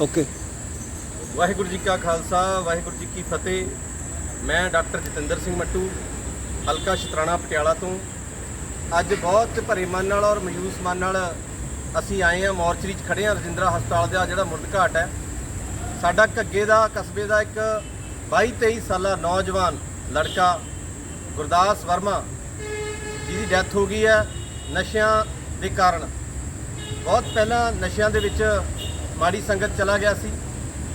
Okay. Waheguru ji ਕਾ ਖਾਲਸਾ, ਵਾਹਿਗੁਰੂ ਜੀ ਕੀ ਫਤਿਹ। ਮੈਂ doctor Jatinder Singh Mattu, ਹਲਕਾ ਸ਼ਤਰਾਣਾ ਪਟਿਆਲਾ ਤੋਂ। ਅੱਜ ਬਹੁਤ ਭਰੇ ਮਨ ਨਾਲ ਔਰ ਮਯੂਸ ਮਨ ਨਾਲ ਅਸੀਂ ਆਏ ਹਾਂ, ਮੋਰਚਰੀ 'ਚ ਖੜੇ ਹਾਂ, ਰਜਿੰਦਰਾ ਹਸਪਤਾਲ ਦਾ ਜਿਹੜਾ ਮੁਰਦ ਘਾਟ ਹੈ। ਸਾਡਾ ਘੱਗੇ ਦਾ, ਕਸਬੇ ਦਾ ਇੱਕ 22 23 ਸਾਲਾ ਨੌਜਵਾਨ ਲੜਕਾ ਗੁਰਦਾਸ ਵਰਮਾ, ਜਿਹਦੀ ਡੈਥ ਹੋ ਗਈ ਹੈ ਨਸ਼ਿਆਂ ਦੇ ਕਾਰਨ। ਬਹੁਤ ਪਹਿਲਾਂ ਨਸ਼ਿਆਂ ਦੇ ਵਿੱਚ ਮਾੜੀ ਸੰਗਤ ਚਲਾ ਗਿਆ ਸੀ।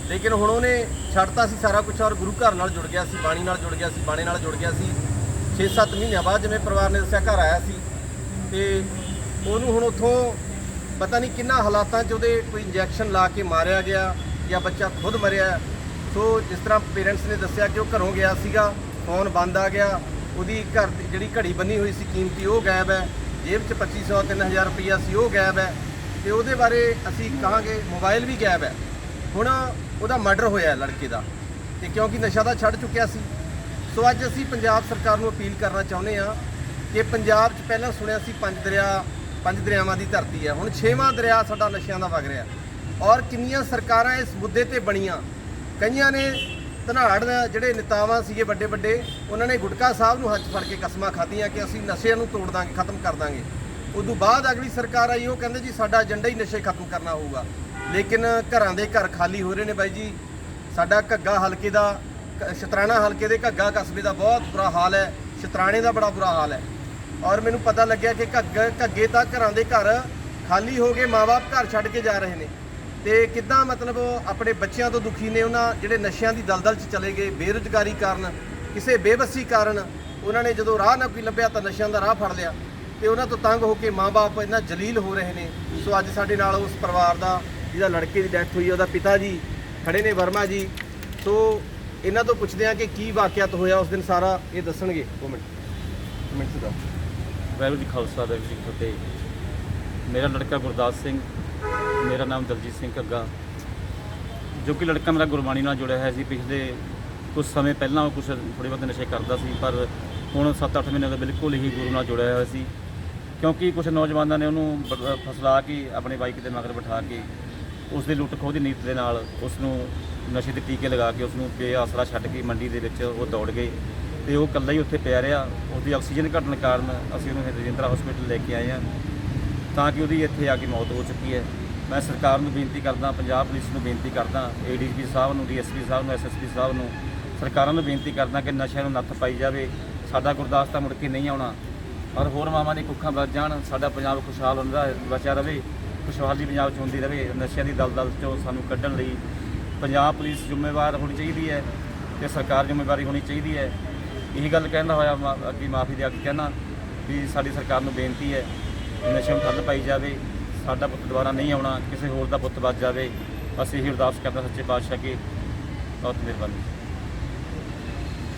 ਲੇਕਿਨ ਹੁਣ ਉਹਨੇ ਛੱਡਤਾ ਸੀ ਸਾਰਾ ਕੁਝ ਔਰ ਗੁਰੂ ਘਰ ਨਾਲ ਜੁੜ ਗਿਆ ਸੀ, ਬਾਣੀ ਨਾਲ ਜੁੜ ਗਿਆ ਸੀ, ਬਾਣੇ ਨਾਲ ਜੁੜ ਗਿਆ ਸੀ। 6-7 ਮਹੀਨਿਆਂ ਬਾਅਦ ਜਿਵੇਂ ਪਰਿਵਾਰ ਨੇ ਦੱਸਿਆ ਘਰ ਆਇਆ ਸੀ। ਤੇ ਉਹਨੂੰ ਹੁਣ ਉੱਥੋਂ ਪਤਾ ਨਹੀਂ ਕਿੰਨਾ ਹਾਲਾਤਾਂ 'ਚ ਉਹਦੇ ਕੋਈ ਇੰਜੈਕਸ਼ਨ ਲਾ ਕੇ ਮਾਰਿਆ ਗਿਆ ਜਾਂ ਬੱਚਾ ਖੁਦ ਮਰਿਆ। ਸੋ ਜਿਸ ਤਰ੍ਹਾਂ ਪੇਰੈਂਟਸ ਨੇ ਦੱਸਿਆ ਕਿ ਉਹ ਘਰੋਂ ਗਿਆ ਸੀਗਾ ਫੋਨ ਬੰਦ ਆ ਗਿਆ। ਉਹਦੀ ਘਰ ਦੀ ਜਿਹੜੀ ਘੜੀ ਬੰਨੀ ਹੋਈ ਸੀ, ਕੀਮਤੀ, ਉਹ ਗਾਇਬ ਹੈ। ਜੇਬ 'ਚ 2500 3000 ਰੁਪਈਆ ਸੀ, ਉਹ ਗਾਇਬ ਹੈ। ਤੇ ਉਹਦੇ ਬਾਰੇ ਅਸੀਂ ਕਹਾਂਗੇ ਮੋਬਾਈਲ ਵੀ ਗਾਇਬ ਹੈ। ਹੁਣ ਉਹਦਾ ਮਰਡਰ ਹੋਇਆ ਲੜਕੇ ਦਾ। ਤੇ ਕਿਉਂਕਿ ਨਸ਼ਾ ਤਾਂ ਛੱਡ ਚੁੱਕਿਆ ਸੀ। ਸੋ ਅੱਜ ਅਸੀਂ ਪੰਜਾਬ ਸਰਕਾਰ ਨੂੰ ਅਪੀਲ ਕਰਨਾ ਚਾਹੁੰਦੇ ਹਾਂ ਕਿ ਪੰਜਾਬ 'ਚ ਪਹਿਲਾਂ ਸੁਣਿਆ ਸੀ ਪੰਜ ਦਰਿਆ, ਪੰਜ ਦਰਿਆਵਾਂ ਦੀ ਧਰਤੀ ਹੈ। ਹੁਣ ਛੇਵਾਂ ਦਰਿਆ ਸਾਡਾ ਨਸ਼ਿਆਂ ਦਾ ਵਗ ਰਿਹਾ ਔਰ ਕਿੰਨੀਆਂ ਸਰਕਾਰਾਂ ਇਸ ਮੁੱਦੇ ਤੇ ਬਣੀਆਂ। ਕਈਆਂ ਨੇ ਧਨਾੜ ਜਿਹੜੇ ਨੇਤਾਵਾਂ ਸੀਗੇ ਵੱਡੇ ਵੱਡੇ ਉਹਨਾਂ ਨੇ ਗੁਟਕਾ ਸਾਹਿਬ ਨੂੰ ਹੱਥ ਫੜ ਕੇ ਕਸਮਾਂ ਖਾਧੀਆਂ ਕਿ ਅਸੀਂ ਨਸ਼ਿਆਂ ਨੂੰ ਤੋੜ ਦਾਂਗੇ, ਖਤਮ ਕਰ ਦਾਂਗੇ। ਉਦੋਂ ਬਾਅਦ ਅਗਲੀ ਸਰਕਾਰ ਆਈ, ਉਹ ਕਹਿੰਦੇ ਜੀ ਸਾਡਾ ਏਜੰਡਾ ਹੀ ਨਸ਼ੇ ਖਤਮ ਕਰਨਾ ਹੋਊਗਾ। ਲੇਕਿਨ ਘਰਾਂ ਦੇ ਘਰ ਖਾਲੀ ਹੋ ਰਹੇ ਨੇ ਬਾਈ ਜੀ। ਸਾਡਾ ਘੱਗਾ ਹਲਕੇ ਦਾ ਸ਼ਤਰਾਣਾ ਹਲਕੇ ਦੇ ਘੱਗਾ ਕਸਬੇ ਦਾ ਬਹੁਤ ਬੁਰਾ ਹਾਲ ਹੈ। ਸ਼ਤਰਾਣੇ ਦਾ ਬੜਾ ਬੁਰਾ ਹਾਲ ਹੈ। ਔਰ ਮੈਨੂੰ ਪਤਾ ਲੱਗਿਆ ਕਿ ਘੱਗੇ ਘੱਗੇ ਤਾਂ ਘਰਾਂ ਦੇ ਘਰ ਖਾਲੀ ਹੋ ਗਏ ਮਾਪੇ ਘਰ ਛੱਡ ਕੇ ਜਾ ਰਹੇ ਨੇ। ਤੇ ਕਿੱਦਾਂ ਮਤਲਬ ਆਪਣੇ ਬੱਚਿਆਂ ਤੋਂ ਦੁਖੀ ਨੇ ਉਹਨਾਂ ਜਿਹੜੇ ਨਸ਼ਿਆਂ ਦੀ ਦਲਦਲ 'ਚ ਚਲੇ ਗਏ, ਬੇਰੁਜ਼ਗਾਰੀ ਕਾਰਨ, ਕਿਸੇ ਬੇਬਸੀ ਕਾਰਨ, ਉਹਨਾਂ ਨੇ ਜਦੋਂ ਰਾਹ ਨਾ ਕੋਈ ਲੱਭਿਆ ਤਾਂ ਨਸ਼ਿਆਂ ਦਾ ਰਾਹ ਫੜ ਲਿਆ। ਤੇ ਉਹਨਾਂ ਤੋਂ ਤੰਗ ਹੋ ਕੇ ਮਾਪੇ ਇੰਨਾ ਜਲੀਲ ਹੋ ਰਹੇ ਨੇ। ਸੋ ਅੱਜ ਸਾਡੇ ਨਾਲ ਉਸ ਪਰਿਵਾਰ ਦਾ, ਜਿਹਦਾ ਲੜਕੇ ਦੀ ਡੈਥ ਹੋਈ ਉਹਦਾ ਪਿਤਾ ਜੀ ਖੜੇ ਨੇ, ਵਰਮਾ ਜੀ। ਸੋ ਇਹਨਾਂ ਤੋਂ ਪੁੱਛਦੇ ਆ ਕਿ ਕੀ ਵਾਕਿਆਤ ਹੋਇਆ, ਉਸ ਦਿਨ ਸਾਰਾ ਇਹ ਦੱਸਣਗੇ। 2 ਮਿੰਟ। ਮਿੰਟ ਦਾ ਵਾਹਿਗੁਰੂ ਜੀ ਖਾਲਸਾ, ਵਾਹਿਗੁਰੂ ਜੀ ਫਤਿਹ। ਮੇਰਾ ਲੜਕਾ ਗੁਰਦਾਸ ਸਿੰਘ, ਮੇਰਾ ਨਾਮ ਦਲਜੀਤ ਸਿੰਘ ਘੱਗਾ। ਜੋ ਕਿ ਲੜਕਾ ਮੇਰਾ ਗੁਰਬਾਣੀ ਨਾਲ ਜੁੜਿਆ ਹੋਇਆ ਸੀ, ਪਿਛਲੇ ਕੁਝ ਸਮੇਂ ਪਹਿਲਾਂ ਉਹ ਕੁਝ ਥੋੜੇ ਬਹੁਤੇ ਨਸ਼ੇ ਕਰਦਾ ਸੀ, ਪਰ ਹੁਣ 7-8 ਮਹੀਨੇ ਤੋਂ ਬਿਲਕੁਲ ਹੀ ਗੁਰੂ ਨਾਲ ਜੁੜਿਆ ਹੋਇਆ ਸੀ। ਕਿਉਂਕਿ ਕੁਝ ਨੌਜਵਾਨਾਂ ਨੇ ਉਹਨੂੰ ਬ- ਫਸਲਾ ਕੇ ਆਪਣੇ ਬਾਈਕ ਦੇ ਮਗਰ ਬਿਠਾ ਕੇ ਉਸ ਦੀ ਲੁੱਟ ਖੋਹ ਦੀ ਨੀਤ ਦੇ ਨਾਲ ਉਸ ਨੂੰ ਨਸ਼ੇ ਦੇ ਟੀਕੇ ਲਗਾ ਕੇ ਉਸ ਨੂੰ ਬੇਆਸਰਾ ਛੱਡ ਕੇ ਮੰਡੀ ਦੇ ਵਿੱਚ ਉਹ ਦੌੜ ਗਏ ਤੇ ਉਹ ਇਕੱਲਾ ਹੀ ਉੱਥੇ ਪਿਆ ਰਿਹਾ। ਉਹਦੀ ਆਕਸੀਜਨ ਘਟਣ ਕਾਰਨ ਅਸੀਂ ਉਹਨੂੰ ਰਜਿੰਦਰਾ ਹਸਪੀਟਲ ਲੈ ਕੇ ਆਏ ਹਾਂ ਤਾਂ ਕਿ ਉਹਦੀ ਇੱਥੇ ਆ ਕੇ ਮੌਤ ਹੋ ਚੁੱਕੀ ਹੈ। ਮੈਂ ਸਰਕਾਰ ਨੂੰ ਬੇਨਤੀ ਕਰਦਾ, ਪੰਜਾਬ ਪੁਲਿਸ ਨੂੰ ਬੇਨਤੀ ਕਰਦਾ ਏਡੀਜੀਪੀ ਸਾਹਿਬ ਨੂੰ ਡੀਐਸਪੀ ਸਾਹਿਬ ਨੂੰ ਐਸਐਸਪੀ ਸਾਹਿਬ ਨੂੰ ਸਰਕਾਰਾਂ ਨੂੰ ਬੇਨਤੀ ਕਰਦਾ ਕਿ ਨਸ਼ਿਆਂ ਨੂੰ ਨੱਥ ਪਾਈ ਜਾਵੇ। ਸਾਡਾ ਗੁਰਦਾਸ ਤਾਂ ਮੁੜ ਕੇ ਨਹੀਂ ਆਉਣਾ। ਔਰ ਹੋਰ ਮਾਵਾਂ ਦੀ ਕੁੱਖਾਂ ਬਚ ਜਾਣ, ਸਾਡਾ ਪੰਜਾਬ ਖੁਸ਼ਹਾਲ ਹੁੰਦਾ, ਬਚਿਆ ਰਵੇ, ਖੁਸ਼ਹਾਲੀ ਪੰਜਾਬ 'ਚ ਹੁੰਦੀ ਰਵੇ, ਨਸ਼ਿਆਂ ਦੀ ਦਲਦਲ 'ਚੋਂ ਸਾਨੂੰ ਕੱਢਣ ਲਈ ਪੰਜਾਬ ਪੁਲਿਸ ਜ਼ਿੰਮੇਵਾਰ ਹੋਣੀ ਚਾਹੀਦੀ ਹੈ ਤੇ ਸਰਕਾਰ ਜ਼ਿੰਮੇਵਾਰੀ ਹੋਣੀ ਚਾਹੀਦੀ ਹੈ। ਇਹੀ ਗੱਲ ਕਹਿੰਦਾ ਹੋਇਆ ਮਾ- ਅੱਗੇ ਮਾਫੀ ਦੇ ਅੱਗੇ ਕਹਿਣਾ ਵੀ ਸਾਡੀ ਸਰਕਾਰ ਨੂੰ ਬੇਨਤੀ ਹੈ ਕਿ ਨਸ਼ੇ ਨੂੰ ਠੱਲ ਪਾਈ ਜਾਵੇ, ਸਾਡਾ ਪੁੱਤ ਦੁਬਾਰਾ ਨਹੀਂ ਆਉਣਾ, ਕਿਸੇ ਹੋਰ ਦਾ ਪੁੱਤ ਬਚ ਜਾਵੇ। ਅਸੀਂ ਇਹੀ ਅਰਦਾਸ ਕਰਦਾ ਸੱਚੇ ਪਾਤਸ਼ਾਹ ਕੀ ਬਹੁਤ ਮਿਹਰਬਾਨੀ।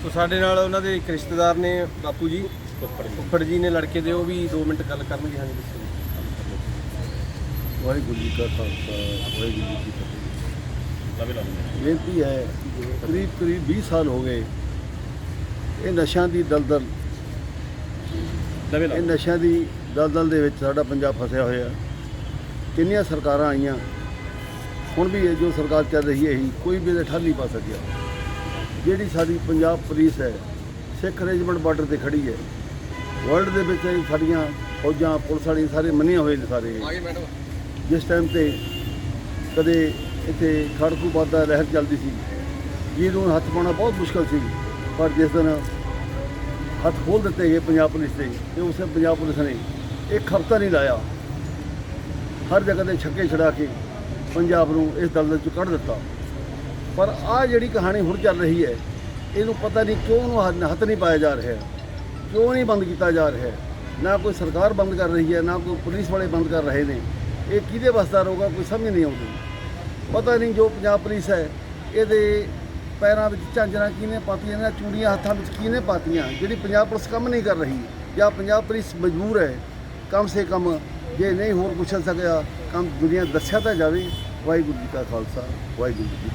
ਸੋ ਸਾਡੇ ਨਾਲ ਉਹਨਾਂ ਦੇ ਇੱਕ ਰਿਸ਼ਤੇਦਾਰ ਨੇ ਬਾਪੂ ਜੀ। ਫੁੱਫੜ ਜੀ। ਨੇ ਲੜਕੇ ਦੇ ਉਹ ਵੀ 2 ਮਿੰਟ ਗੱਲ ਕਰਨਗੇ ਹਾਂਜੀ ਦੱਸੋ। ਵਾਹਿਗੁਰੂ ਜੀ ਕਾ ਖਾਲਸਾ ਵਾਹਿਗੁਰੂ ਜੀ ਕੀ ਫਤਿਹ। ਲਵੇ ਲਾਉਂਗੇ ਬੇਨਤੀ ਹੈ ਕਰੀਬ ਕਰੀਬ 20 ਸਾਲ ਹੋ ਗਏ ਇਹ ਨਸ਼ਿਆਂ ਦੀ ਦਲਦਲ। ਲਵੇ ਇਹ ਨਸ਼ਿਆਂ ਦੀ ਦਲਦਲ ਦੇ ਵਿੱਚ ਸਾਡਾ ਪੰਜਾਬ ਫਸਿਆ ਹੋਇਆ। ਕਿੰਨੀਆਂ ਸਰਕਾਰਾਂ ਆਈਆਂ ਹੁਣ ਵੀ ਇਹ ਜੋ ਸਰਕਾਰ ਚੱਲ ਰਹੀ ਹੈ ਹੀ ਕੋਈ ਵੀ ਇਹਦੇ ਠੱਲ ਨਹੀਂ ਪਾ ਸਕਿਆ। ਜਿਹੜੀ ਸਾਡੀ ਪੰਜਾਬ ਪੁਲਿਸ ਹੈ ਸਿੱਖ ਰੈਜੀਮੈਂਟ ਬਾਰਡਰ ਤੇ ਖੜੀ ਹੈ ਵਰਲਡ ਦੇ ਵਿੱਚ ਇਹ ਸਾਡੀਆਂ ਫੌਜਾਂ ਪੁਲਿਸ ਵਾਲੀ ਸਾਰੇ ਮੰਨੇ ਹੋਏ ਨੇ ਸਾਰੇ। ਜਿਸ ਟਾਈਮ ਤੇ ਕਦੇ ਇੱਥੇ ਖੜਕੂਬਾਦ ਦਾ ਲਹਿਰ ਚੱਲਦੀ ਸੀ ਜਿਹਨੂੰ ਹੱਥ ਪਾਉਣਾ ਬਹੁਤ ਮੁਸ਼ਕਲ ਸੀ। ਪਰ ਜਿਸ ਦਿਨ ਹੱਥ ਖੋਲ ਦਿੱਤੇ ਗਏ ਪੰਜਾਬ ਪੁਲਿਸ ਦੇ ਤੇ ਉਸੇ ਪੰਜਾਬ ਪੁਲਿਸ ਨੇ ਇੱਕ ਹਫ਼ਤਾ ਨਹੀਂ ਲਾਇਆ। ਹਰ ਜਗ੍ਹਾ ਤੇ ਛੱਕੇ ਛੜਾ ਕੇ ਪੰਜਾਬ ਨੂੰ ਇਸ ਦਲਦਲ ਚੋਂ ਕੱਢ ਦਿੱਤਾ। ਪਰ ਆਹ ਜਿਹੜੀ ਕਹਾਣੀ ਹੁਣ ਚੱਲ ਰਹੀ ਹੈ ਇਹਨੂੰ ਪਤਾ ਨਹੀਂ ਕਿਉਂ ਨੂੰ ਹੱਥ ਹੱਥ ਨਹੀਂ ਪਾਇਆ ਜਾ ਰਿਹਾ। ਕਿਉਂ ਨਹੀਂ ਬੰਦ ਕੀਤਾ ਜਾ ਰਿਹਾ ਨਾ ਕੋਈ ਸਰਕਾਰ ਬੰਦ ਕਰ ਰਹੀ ਹੈ, ਨਾ ਕੋਈ ਪੁਲਿਸ ਵਾਲੇ ਬੰਦ ਕਰ ਰਹੇ ਨੇ। ਇਹ ਕਿਹਦੇ ਵਸਦਾ ਰਹੂਗਾ, ਕੋਈ ਸਮਝ ਨਹੀਂ ਆਉਂਦੀ। ਪਤਾ ਨਹੀਂ ਜੋ ਪੰਜਾਬ ਪੁਲਿਸ ਹੈ, ਇਹਦੇ ਪੈਰਾਂ ਵਿੱਚ ਝਾਂਜਰਾਂ ਕਿਹਨੇ ਪਾਤੀਆਂ ਨੇ ਚੂੜੀਆਂ ਹੱਥਾਂ ਵਿੱਚ ਕਿਹਨੇ ਪਾਤੀਆਂ? ਜਿਹੜੀ ਪੰਜਾਬ ਪੁਲਿਸ ਕੰਮ ਨਹੀਂ ਕਰ ਰਹੀ, ਜਾਂ ਪੰਜਾਬ ਪੁਲਿਸ ਮਜਬੂਰ ਹੈ, ਕਮ ਸੇ ਕਮ ਜੇ ਨਹੀਂ ਹੋਰ ਪੁੱਛ ਸਕਿਆ ਕੰਮ ਦੁਨੀਆ ਦੱਸਿਆ ਤਾਂ ਜਾਵੇ। ਵਾਹਿਗੁਰੂ ਜੀ ਕਾ ਖਾਲਸਾ, ਵਾਹਿਗੁਰੂ ਜੀ